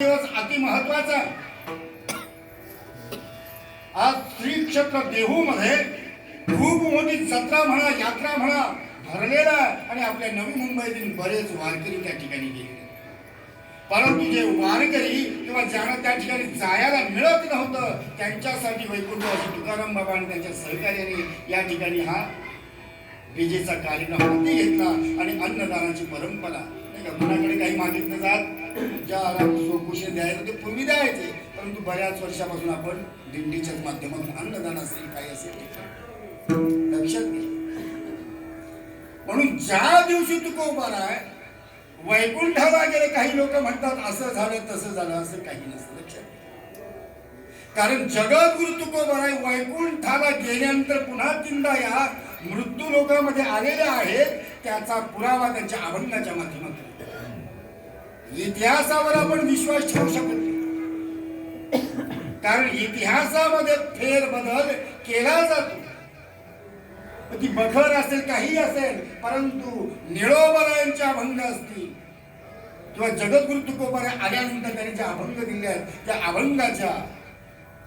दिवस अति महत्त्वाचा. आज श्री क्षेत्र देहू मध्ये खूप मोठी जत्रा म्हणा यात्रा म्हणा भरलेला आणि आपल्या नवी मुंबईतील बरेच वारकरी त्या ठिकाणी गेले. परंतु जे वारकरी किंवा ज्यांना त्या ठिकाणी जायला मिळत नव्हतं त्यांच्यासाठी वैकुंठ तुकाराम बाबा आणि त्यांच्या सहकार्याने या ठिकाणी हा विजेचा कार्यक्रम हाती घेतला आणि अन्नदानाची परंपरा. नाही का कुणाकडे काही मागितलं जात? ज्या सोकुशे द्यायचं ते पूर्वी द्यायचे परंतु बऱ्याच वर्षापासून आपण दिंडीच्याच माध्यमातून अन्नदान असेल काही असेल लक्षात घे. म्हणून ज्या दिवशी तू उभा आहे वैकुंठाला गेले काही लोक म्हणतात असं झालं तसं झालं असं काही नसतं. लक्षात कारण जगद्गुरु तुकोबाराय आहे वैकुंठाला गेल्यानंतर पुन्हा तीनदा या मृत्यू लोकांमध्ये आलेले आहेत त्याचा पुरावा त्यांच्या अभंगाच्या माध्यमातून. इतिहासावर आपण विश्वास ठेवू शकत नाही. कारण इतिहासामध्ये फेरबदल केला जातो. ती बखर असेल काही असेल परंतु निळोबरायांचे अभंग असतील किंवा जगद्गुरु तुकोबारे आल्यानंतर त्यांनी जे अभंग दिले आहेत त्या अभंगाच्या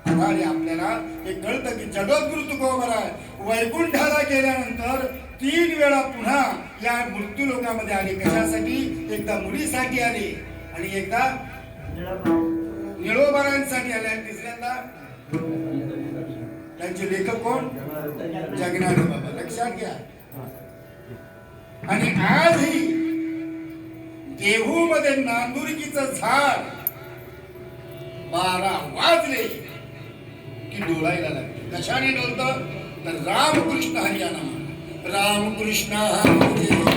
आणि आपल्याला हे कळतं की जगद्गुरु तुकोबर आहे. वैकुंठाला गेल्यानंतर तीन वेळा पुन्हा या मृत्यू लोकांमध्ये आले. कशासाठी? एकदा मुलीसाठी आली आणि एकदा निळोबरांसाठी आले आणि तिसऱ्यांदा? त्यांचे लेखक कोण? जगनाडे बाबा. लक्षात घ्या. आणि आजही देहू मध्ये नांदुरकीच झाड बारा वाजले. की डोलायला लागते कशाने डोलतं? तर रामकृष्ण हरियाणा रामकृष्ण हरी